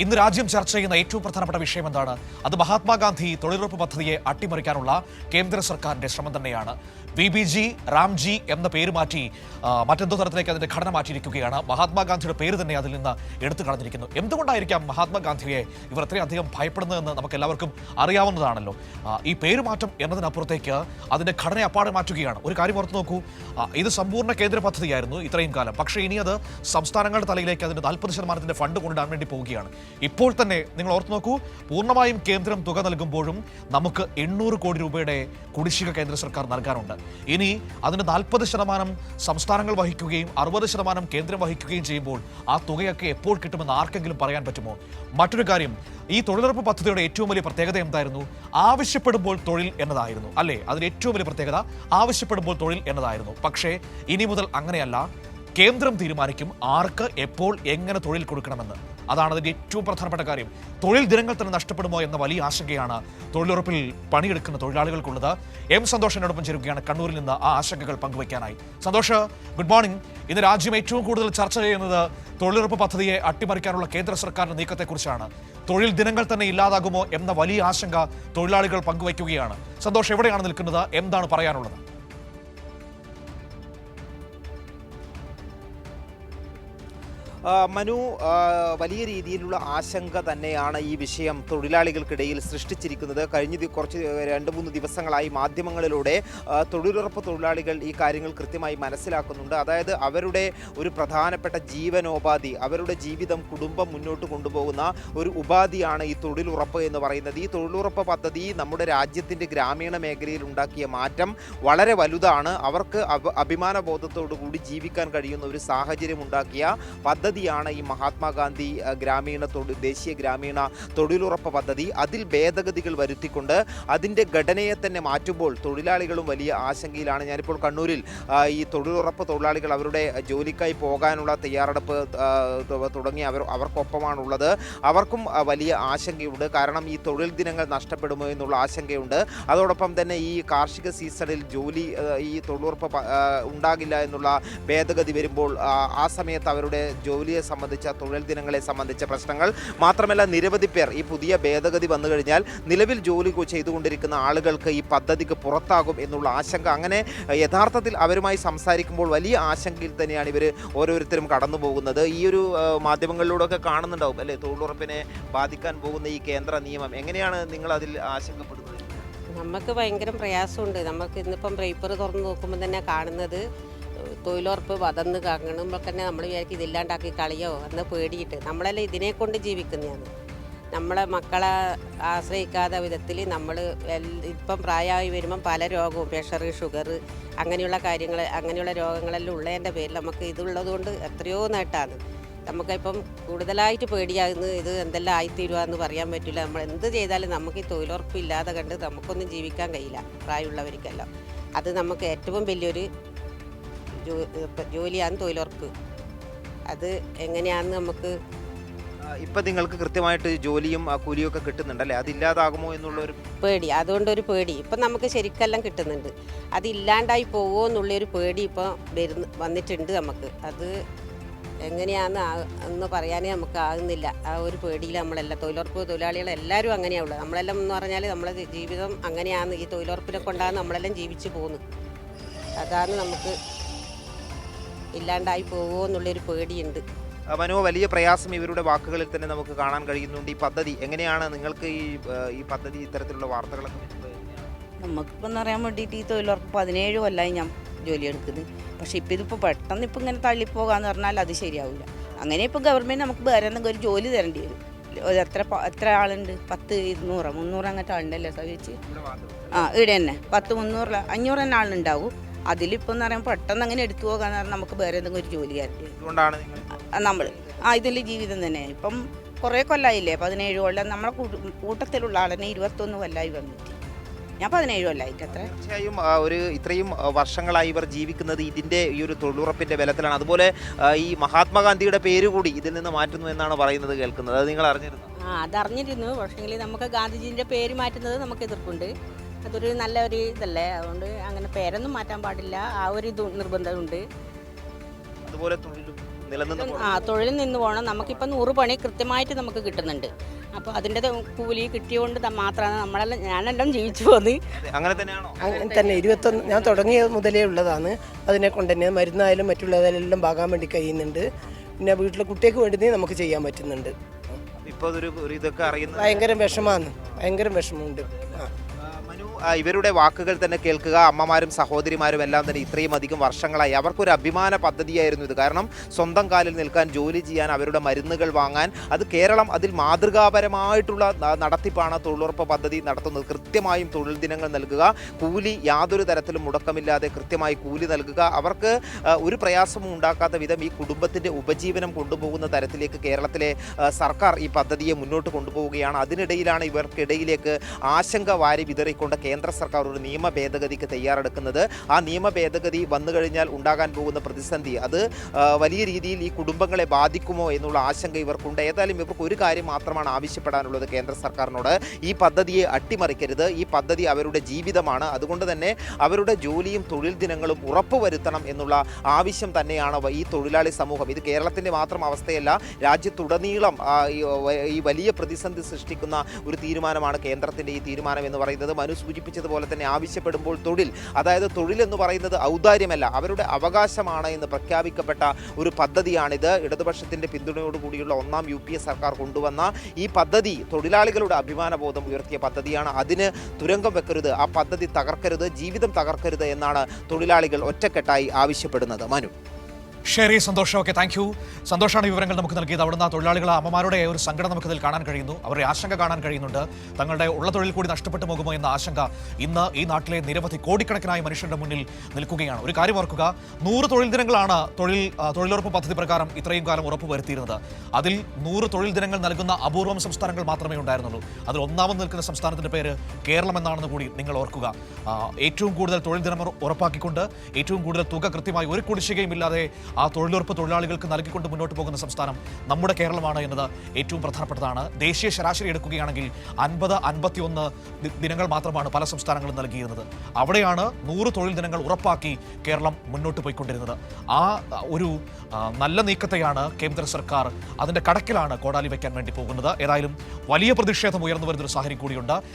ഇന്ന് രാജ്യം ചർച്ച ചെയ്യുന്ന ഏറ്റവും പ്രധാനപ്പെട്ട വിഷയം എന്താണ്? അത് മഹാത്മാഗാന്ധി തൊഴിലുറപ്പ് പദ്ധതിയെ അട്ടിമറിക്കാനുള്ള കേന്ദ്ര സർക്കാരിന്റെ ശ്രമം തന്നെയാണ്. ബി ബി ജി റാംജി എന്ന പേര് മാറ്റി മറ്റെന്തോ തരത്തിലേക്ക് അതിന്റെ ഘടന മാറ്റിയിരിക്കുകയാണ്. മഹാത്മാഗാന്ധിയുടെ പേര് തന്നെ അതിൽ നിന്ന് എടുത്തു കളഞ്ഞിരിക്കുന്നു. എന്തുകൊണ്ടായിരിക്കാം മഹാത്മാഗാന്ധിയെ ഇവർ അത്രയധികം ഭയപ്പെടുന്നതെന്ന് നമുക്ക് എല്ലാവർക്കും അറിയാവുന്നതാണല്ലോ? ഈ പേര് മാറ്റം എന്നതിനപ്പുറത്തേക്ക് അതിന്റെ ഘടന അപ്പാടെ മാറ്റുകയാണ്. ഒരു കാര്യം ഓർത്ത് നോക്കൂ. ഇത് സമ്പൂർണ കേന്ദ്ര പദ്ധതിയായിരുന്നു ഇത്രയും കാലം. പക്ഷേ ഇനി അത് സംസ്ഥാനങ്ങളുടെ തലയിലേക്ക് അതിന്റെ നാൽപ്പത് ശതമാനത്തിന്റെ ഫണ്ട് കൊണ്ടിടാൻ വേണ്ടി പോവുകയാണ്. ഇപ്പോൾ തന്നെ നിങ്ങൾ ഓർത്തു നോക്കൂ പൂർണമായും കേന്ദ്രം തുക നൽകുമ്പോഴും നമുക്ക് എണ്ണൂറ് കോടി രൂപയുടെ കുടിശ്ശിക കേന്ദ്ര സർക്കാർ നൽകാനുണ്ട്. ഇനി അതിന് നാൽപ്പത് ശതമാനം സംസ്ഥാനങ്ങൾ വഹിക്കുകയും അറുപത് ശതമാനം കേന്ദ്രം വഹിക്കുകയും ചെയ്യുമ്പോൾ ആ തുകയൊക്കെ എപ്പോൾ കിട്ടുമെന്ന് ആർക്കെങ്കിലും പറയാൻ പറ്റുമോ? മറ്റൊരു കാര്യം ഈ തൊഴിലുറപ്പ് പദ്ധതിയുടെ ഏറ്റവും വലിയ പ്രത്യേകത എന്തായിരുന്നു? ആവശ്യപ്പെടുമ്പോൾ തൊഴിൽ എന്നതായിരുന്നു. അല്ലേ? അതിന് ഏറ്റവും വലിയ പ്രത്യേകത ആവശ്യപ്പെടുമ്പോൾ തൊഴിൽ എന്നതായിരുന്നു. പക്ഷേ ഇനി മുതൽ അങ്ങനെയല്ല. കേന്ദ്രം തീരുമാനിക്കും ആർക്ക് എപ്പോൾ എങ്ങനെ തൊഴിൽ കൊടുക്കണമെന്ന്. അതാണ് അതിന്റെ ഏറ്റവും പ്രധാനപ്പെട്ട കാര്യം. തൊഴിൽ ദിനങ്ങൾ തന്നെ നഷ്ടപ്പെടുമോ എന്ന വലിയ ആശങ്കയാണ് തൊഴിലുറപ്പിൽ പണിയെടുക്കുന്ന തൊഴിലാളികൾക്കുള്ളത്. എം സന്തോഷനോടൊപ്പം ചേരുകയാണ് കണ്ണൂരിൽ നിന്ന് ആ ആശങ്കകൾ പങ്കുവയ്ക്കാനായി. Santhosh good morning. ഇന്ന് രാജ്യം ഏറ്റവും കൂടുതൽ ചർച്ച ചെയ്യുന്നത് തൊഴിലുറപ്പ് പദ്ധതിയെ അട്ടിമറിക്കാനുള്ള കേന്ദ്ര സർക്കാരിന്റെ നീക്കത്തെക്കുറിച്ചാണ്. തൊഴിൽ ദിനങ്ങൾ തന്നെ ഇല്ലാതാകുമോ എന്ന വലിയ ആശങ്ക തൊഴിലാളികൾ പങ്കുവയ്ക്കുകയാണ്. സന്തോഷ് എവിടെയാണ് നിൽക്കുന്നത്? എന്താണ് പറയാനുള്ളത്? മനു വലിയ രീതിയിലുള്ള ആശങ്ക തന്നെയാണ് ഈ വിഷയം തൊഴിലാളികൾക്കിടയിൽ സൃഷ്ടിച്ചിരിക്കുന്നത്. കഴിഞ്ഞ കുറച്ച് രണ്ട് മൂന്ന് ദിവസങ്ങളായി മാധ്യമങ്ങളിലൂടെ തൊഴിലുറപ്പ് തൊഴിലാളികൾ ഈ കാര്യങ്ങൾ കൃത്യമായി മനസ്സിലാക്കുന്നുണ്ട്. അതായത് അവരുടെ ഒരു പ്രധാനപ്പെട്ട ജീവനോപാധി അവരുടെ ജീവിതം കുടുംബം മുന്നോട്ട് കൊണ്ടുപോകുന്ന ഒരു ഉപാധിയാണ് ഈ തൊഴിലുറപ്പ് എന്ന് പറയുന്നത്. ഈ തൊഴിലുറപ്പ് പദ്ധതി നമ്മുടെ രാജ്യത്തിന്റെ ഗ്രാമീണ മേഖലയിൽ ഉണ്ടാക്കിയ മാറ്റം വളരെ വലുതാണ്. അവർക്ക് അഭ- അഭിമാനബോധത്തോടു കൂടി ജീവിക്കാൻ കഴിയുന്ന ഒരു സാഹചര്യം ഉണ്ടാക്കിയ പദ്ധതിയാണ് ഈ മഹാത്മാഗാന്ധി ഗ്രാമീണ തൊഴിൽ ദേശീയ ഗ്രാമീണ തൊഴിലുറപ്പ് പദ്ധതി. അതിൽ ഭേദഗതികൾ വരുത്തിക്കൊണ്ട് അതിന്റെ ഘടനയെ തന്നെ മാറ്റുമ്പോൾ തൊഴിലാളികളും വലിയ ആശങ്കയിലാണ്. ഞാനിപ്പോൾ കണ്ണൂരിൽ ഈ തൊഴിലുറപ്പ് തൊഴിലാളികൾ അവരുടെ ജോലിക്കായി പോകാനുള്ള തയ്യാറെടുപ്പ് തുടങ്ങി അവർ അവർക്കൊപ്പമാണുള്ളത്. അവർക്കും വലിയ ആശങ്കയുണ്ട്. കാരണം ഈ തൊഴിൽ ദിനങ്ങൾ നഷ്ടപ്പെടുമോ എന്നുള്ള ആശങ്കയുണ്ട്. അതോടൊപ്പം തന്നെ ഈ കാർഷിക സീസണിൽ ജോലി ഈ തൊഴിലുറപ്പ് ഉണ്ടാകില്ല എന്നുള്ള ഭേദഗതി വരുമ്പോൾ ആ, സമയത്ത് അവരുടെ ജോലിയെ സംബന്ധിച്ച തൊഴിൽ ദിനങ്ങളെ സംബന്ധിച്ച പ്രശ്നങ്ങൾ. മാത്രമല്ല നിരവധി പേർ ഈ പുതിയ ഭേദഗതി വന്നു കഴിഞ്ഞാൽ നിലവിൽ ജോലി ചെയ്തുകൊണ്ടിരിക്കുന്ന ആളുകൾക്ക് ഈ പദ്ധതിക്ക് പുറത്താകും എന്നുള്ള ആശങ്ക. അങ്ങനെ യഥാർത്ഥത്തിൽ അവരുമായി സംസാരിക്കുമ്പോൾ വലിയ ആശങ്കയിൽ തന്നെയാണ് ഇവർ ഓരോരുത്തരും കടന്നു പോകുന്നത് ഈ ഒരു മാധ്യമങ്ങളിലൂടെയൊക്കെ കാണുന്നുണ്ടാവും അല്ലേ? തൊഴിലുറപ്പിനെ ബാധിക്കാൻ പോകുന്ന ഈ കേന്ദ്ര നിയമം. എങ്ങനെയാണ് നിങ്ങൾ അതിൽ ആശങ്കപ്പെടുന്നത്? നമുക്ക് ഭയങ്കര പ്രയാസമുണ്ട്. നമുക്ക് ഇന്നിപ്പം പേപ്പർ തുറന്ന് നോക്കുമ്പോൾ തന്നെ കാണുന്നത് തൊഴിലുറപ്പ് വതന്ന് കാണുമ്പോൾ തന്നെ നമ്മൾ വിചാരിക്കും ഇതില്ലാണ്ടാക്കി കളിയോ? എന്ന് പേടിയിട്ട്? നമ്മളെല്ലാം ഇതിനെ കൊണ്ട് ജീവിക്കുന്നതാണ് നമ്മളെ മക്കളെ ആശ്രയിക്കാത്ത വിധത്തിൽ നമ്മൾ ഇപ്പം പ്രായമായി വരുമ്പം പല രോഗവും പ്രഷർ ഷുഗർ അങ്ങനെയുള്ള കാര്യങ്ങൾ അങ്ങനെയുള്ള രോഗങ്ങളെല്ലാം ഉള്ളതിന്റെ പേരിൽ നമുക്ക് ഇതുള്ളത് കൊണ്ട് എത്രയോ നേട്ടമാണ് നമുക്കിപ്പം കൂടുതലായിട്ട് പേടിയാകുന്നത് ഇത് എന്തെല്ലാം ആയിത്തീരുവാന്ന് പറയാൻ പറ്റില്ല. നമ്മൾ എന്ത് ചെയ്താലും നമുക്ക് ഈ തൊഴിലുറപ്പ് ഇല്ലാതെ കണ്ട് നമുക്കൊന്നും ജീവിക്കാൻ കഴിയില്ല പ്രായമുള്ളവർക്കെല്ലാം. അത് നമുക്ക് ഏറ്റവും വലിയൊരു ജോലിയാണ് തൊഴിലുറപ്പ്. അത് എങ്ങനെയാണെന്ന് നമുക്ക് ഇപ്പൊ നിങ്ങൾക്ക് കൃത്യമായിട്ട് ജോലിയും ആ, കൂലിയും ഒക്കെ കിട്ടുന്നുണ്ടല്ലേ? അതില്ലാതാകുമോ എന്നുള്ള ഒരു പേടി. അതുകൊണ്ടൊരു പേടി. ഇപ്പം നമുക്ക് ശരിക്കെല്ലാം കിട്ടുന്നുണ്ട്. അതില്ലാണ്ടായി പോവോ എന്നുള്ളൊരു പേടി ഇപ്പോൾ വരുന്ന വന്നിട്ടുണ്ട് നമുക്ക്. അത് എങ്ങനെയാന്ന് എന്ന് പറയാനേ നമുക്ക് ആകുന്നില്ല. ആ ഒരു പേടിയിൽ നമ്മളെല്ലാം തൊഴിലുറപ്പ് തൊഴിലാളികൾ എല്ലാവരും അങ്ങനെയാണുള്ളത് നമ്മളെല്ലാം എന്ന് പറഞ്ഞാൽ നമ്മളെ ജീവിതം അങ്ങനെയാന്ന് ഈ തൊഴിലുറപ്പിനെ കൊണ്ടാണ് നമ്മളെല്ലാം ജീവിച്ചു പോകുന്നത് അതാണ് നമുക്ക് ഇല്ലാണ്ടായി പോകുമോ എന്നുള്ളൊരു പേടിയുണ്ട്. മനോ വലിയ പ്രയാസം ഇവരുടെ വാക്കുകളിൽ തന്നെ നമുക്ക് കാണാൻ കഴിയുന്നുണ്ട്. ഈ പദ്ധതി എങ്ങനെയാണ്? നിങ്ങൾക്ക് ഈ ഈ പദ്ധതി ഇത്തരത്തിലുള്ള വാർത്തകളൊക്കെ നമുക്കിപ്പം പറയാൻ വേണ്ടിയിട്ട് ഈ തൊഴിലുറപ്പ് പതിനേഴ് കൊല്ലമായി ഞാൻ ജോലി എടുക്കുന്നത്. പക്ഷേ ഇപ്പം ഇതിപ്പോൾ പെട്ടെന്ന് ഇപ്പം ഇങ്ങനെ തള്ളിപ്പോകാന്ന് പറഞ്ഞാൽ അത് ശരിയാവില്ല അങ്ങനെ ഇപ്പോൾ ഗവൺമെന്റ് നമുക്ക് വേറെ എന്തെങ്കിലും ഒരു ജോലി തരേണ്ടി വരും. ഒരു എത്ര എത്ര ആളുണ്ട്? പത്ത് ഇരുന്നൂറ് മുന്നൂറ് അങ്ങനത്തെ ആളുണ്ടല്ലേ? സഹിച്ച് ആ ഇവിടെ തന്നെ. പത്ത് മുന്നൂറ് അഞ്ഞൂറ് തന്നെ ആളുണ്ടാവും. അതിലിപ്പോൾ എന്ന് പറയുമ്പോൾ പെട്ടെന്ന് അങ്ങനെ എടുത്തു പോകാന്ന് പറഞ്ഞാൽ നമുക്ക് വേറെ എന്തെങ്കിലും ഒരു ജോലി നിങ്ങൾ നമ്മൾ ആ ഇതിൽ ജീവിതം തന്നെ. ഇപ്പം കുറേ കൊല്ലായില്ലേ? പതിനേഴ് കൊല്ലം നമ്മളെ കൂട്ടത്തിലുള്ള ആളെന്നെ ഇരുപത്തൊന്ന് കൊല്ലായി വന്നിട്ട്. ഞാൻ പതിനേഴ് കൊല്ലായിട്ട് അത്ര. തീർച്ചയായും ഒരു ഇത്രയും വർഷങ്ങളായി ഇവർ ജീവിക്കുന്നത് ഇതിന്റെ ഈ ഒരു തൊഴിലുറപ്പിന്റെ ബലത്തിലാണ്. അതുപോലെ ഈ മഹാത്മാഗാന്ധിയുടെ പേര് കൂടി ഇതിൽ നിന്ന് മാറ്റുന്നു എന്നാണ് പറയുന്നത് കേൾക്കുന്നത്. അത് നിങ്ങൾ അറിഞ്ഞിരുന്നു? ആ അതറിഞ്ഞിരുന്നു. പക്ഷേ നമുക്ക് ഗാന്ധിജീന്റെ പേര് മാറ്റുന്നത് നമുക്ക് എതിർപ്പുണ്ട്. അതൊരു നല്ല ഒരു ഇതല്ലേ? അതുകൊണ്ട് അങ്ങനെ പേരൊന്നും മാറ്റാൻ പാടില്ല. ആ ഒരു ഇത് നിർബന്ധമുണ്ട്. അതുപോലെ തൊഴിലും നിലനിന്ന് പോകണം. ആ തൊഴിൽ നിന്ന് പോകണം. നമുക്കിപ്പോൾ നൂറ് പണി കൃത്യമായിട്ട് നമുക്ക് കിട്ടുന്നുണ്ട്. അപ്പോൾ അതിന്റെ കൂലി കിട്ടിയതുകൊണ്ട് ത- മാത്രമാണ് നമ്മളെല്ലാം ഞാനെല്ലാം ജീവിച്ചു പോകുന്നത് അങ്ങനെ തന്നെയാണോ? അങ്ങനെ തന്നെ. ഇരുപത്തൊന്ന് ഞാൻ തുടങ്ങിയ മുതലേ ഉള്ളതാണ്. അതിനെ കൊണ്ട് തന്നെ മരുന്നായാലും മറ്റുള്ളതെല്ലാം ഭാഗാൻ വേണ്ടി കഴിയുന്നുണ്ട്. പിന്നെ വീട്ടിലെ കുട്ടികൾക്ക് വേണ്ടി നമുക്ക് ചെയ്യാൻ പറ്റുന്നുണ്ട്. ഇപ്പോൾ ഇതൊക്കെ അറിയുന്നത് ഭയങ്കര വിഷമാണ്. ഭയങ്കര വിഷമമുണ്ട്. ഇവരുടെ വാക്കുകൾ തന്നെ കേൾക്കുക അമ്മമാരും സഹോദരിമാരും എല്ലാം തന്നെ ഇത്രയും അധികം വർഷങ്ങളായി. അവർക്കൊരു അഭിമാന പദ്ധതിയായിരുന്നു ഇത്. കാരണം സ്വന്തം കാലിൽ നിൽക്കാൻ ജോലി ചെയ്യാൻ അവരുടെ മരുന്നുകൾ വാങ്ങാൻ അത് കേരളം അതിൽ മാതൃകാപരമായിട്ടുള്ള നടത്തിപ്പാണ് തൊഴിലുറപ്പ് പദ്ധതി നടത്തുന്നത്. കൃത്യമായും തൊഴിൽ ദിനങ്ങൾ നൽകുക. കൂലി യാതൊരു തരത്തിലും മുടക്കമില്ലാതെ കൃത്യമായി കൂലി നൽകുക. അവർക്ക് ഒരു പ്രയാസവും ഉണ്ടാക്കാത്ത വിധം ഈ കുടുംബത്തിന്റെ ഉപജീവനം കൊണ്ടുപോകുന്ന തരത്തിലേക്ക് കേരളത്തിലെ സർക്കാർ ഈ പദ്ധതിയെ മുന്നോട്ട് കൊണ്ടുപോവുകയാണ്. അതിനിടയിലാണ് ഇവർക്കിടയിലേക്ക് ആശങ്ക വാരി വിതറിക്കൊണ്ട് കേന്ദ്ര സർക്കാർ ഒരു നിയമ ഭേദഗതിക്ക് തയ്യാറെടുക്കുന്നത്. ആ നിയമ ഭേദഗതി വന്നു കഴിഞ്ഞാൽ ഉണ്ടാകാൻ പോകുന്ന പ്രതിസന്ധി അത് വലിയ രീതിയിൽ ഈ കുടുംബങ്ങളെ ബാധിക്കുമോ എന്നുള്ള ആശങ്ക ഇവർക്കുണ്ട്. ഏതായാലും ഇവർക്ക് ഒരു കാര്യം മാത്രമാണ് ആവശ്യപ്പെടാനുള്ളത് കേന്ദ്ര സർക്കാരിനോട്. ഈ പദ്ധതിയെ അട്ടിമറിക്കരുത്. ഈ പദ്ധതി അവരുടെ ജീവിതമാണ്. അതുകൊണ്ട് തന്നെ അവരുടെ ജോലിയും തൊഴിൽ ദിനങ്ങളും ഉറപ്പുവരുത്തണം എന്നുള്ള ആവശ്യം തന്നെയാണ് ഈ തൊഴിലാളി സമൂഹം. ഇത് കേരളത്തിന്റെ മാത്രം അവസ്ഥയല്ല രാജ്യത്തുടനീളം ഈ വലിയ പ്രതിസന്ധി സൃഷ്ടിക്കുന്ന ഒരു തീരുമാനമാണ് കേന്ദ്രത്തിന്റെ ഈ തീരുമാനം എന്ന് പറയുന്നത്. മനു സൂചിപ്പിച്ചതുപോലെ തന്നെ ആവശ്യപ്പെടുമ്പോൾ തൊഴിൽ. അതായത് തൊഴിൽ എന്ന് പറയുന്നത് ഔദാര്യമല്ല അവരുടെ അവകാശമാണ് എന്ന് പ്രഖ്യാപിക്കപ്പെട്ട ഒരു പദ്ധതിയാണിത്. ഇടതുപക്ഷത്തിന്റെ പിന്തുണയോടുകൂടിയുള്ള ഒന്നാം യു പി എ സർക്കാർ കൊണ്ടുവന്ന ഈ പദ്ധതി തൊഴിലാളികളുടെ അഭിമാനബോധം ഉയർത്തിയ പദ്ധതിയാണ്. അതിന് തുരങ്കം വെക്കരുത് ആ പദ്ധതി തകർക്കരുത് ജീവിതം തകർക്കരുത് എന്നാണ് തൊഴിലാളികൾ ഒറ്റക്കെട്ടായി ആവശ്യപ്പെടുന്നത്. മനു. ശരി സന്തോഷം. ഓക്കെ താങ്ക് യു സന്തോഷമാണ് വിവരങ്ങൾ നമുക്ക് നൽകിയത്. അവിടുന്ന് തൊഴിലാളികളെ അമ്മമാരുടെ ഒരു സങ്കടം നമുക്ക് ഇതിൽ കാണാൻ കഴിയുന്നു. അവരുടെ ആശങ്ക കാണാൻ കഴിയുന്നുണ്ട്. തങ്ങളുടെ ഉള്ള തൊഴിൽ കൂടി നഷ്ടപ്പെട്ടു പോകുമോ എന്ന ആശങ്ക ഇന്ന് ഈ നാട്ടിലെ നിരവധി കോടിക്കണക്കിനായ മനുഷ്യരുടെ മുന്നിൽ നിൽക്കുകയാണ്. ഒരു കാര്യം ഓർക്കുക നൂറ് തൊഴിൽ ദിനങ്ങളാണ് തൊഴിൽ തൊഴിലുറപ്പ് പദ്ധതി പ്രകാരം ഇത്രയും കാലം ഉറപ്പ് വരുത്തിയിരുന്നത്. അതിൽ നൂറ് തൊഴിൽ ദിനങ്ങൾ നൽകുന്ന അപൂർവം സംസ്ഥാനങ്ങൾ മാത്രമേ ഉണ്ടായിരുന്നുള്ളൂ. അതിൽ ഒന്നാമത് നിൽക്കുന്ന സംസ്ഥാനത്തിന്റെ പേര് കേരളം എന്നാണെന്ന് കൂടി നിങ്ങൾ ഓർക്കുക. ഏറ്റവും കൂടുതൽ തൊഴിൽ ദിനം ഉറ- ഉറപ്പാക്കിക്കൊണ്ട് ഏറ്റവും കൂടുതൽ തുക കൃത്യമായി ഒരു കുടിശ്ശികയും ഇല്ലാതെ ആ തൊഴിലുറപ്പ് തൊഴിലാളികൾക്ക് നൽകിക്കൊണ്ട് മുന്നോട്ട് പോകുന്ന സംസ്ഥാനം നമ്മുടെ കേരളമാണ് എന്നത് ഏറ്റവും പ്രധാനപ്പെട്ടതാണ്. ദേശീയ ശരാശരി എടുക്കുകയാണെങ്കിൽ അൻപത് അൻപത്തിയൊന്ന് ദിനങ്ങൾ മാത്രമാണ് പല സംസ്ഥാനങ്ങളും നൽകിയിരുന്നത്. അവിടെയാണ് നൂറ് തൊഴിൽ ദിനങ്ങൾ ഉറപ്പാക്കി കേരളം മുന്നോട്ട് പോയിക്കൊണ്ടിരുന്നത്. ആ, ഒരു നല്ല നീക്കത്തെയാണ് കേന്ദ്ര സർക്കാർ അതിന്റെ കടക്കിലാണ് കോടാലി വയ്ക്കാൻ വേണ്ടി പോകുന്നത്. ഏതായാലും വലിയ പ്രതിഷേധം ഉയർന്നു വരുന്നൊരു സാഹചര്യം കൂടിയുണ്ട്.